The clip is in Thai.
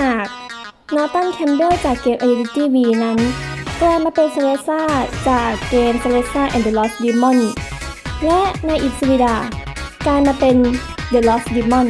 หากนอตันแคมเบลจากเกม Identity V นั้นกลายมาเป็นเซเลซ่าจากเกม c e l e s a and the Lost Demon และในอิสวิดา กลายมาเป็น The Lost Demon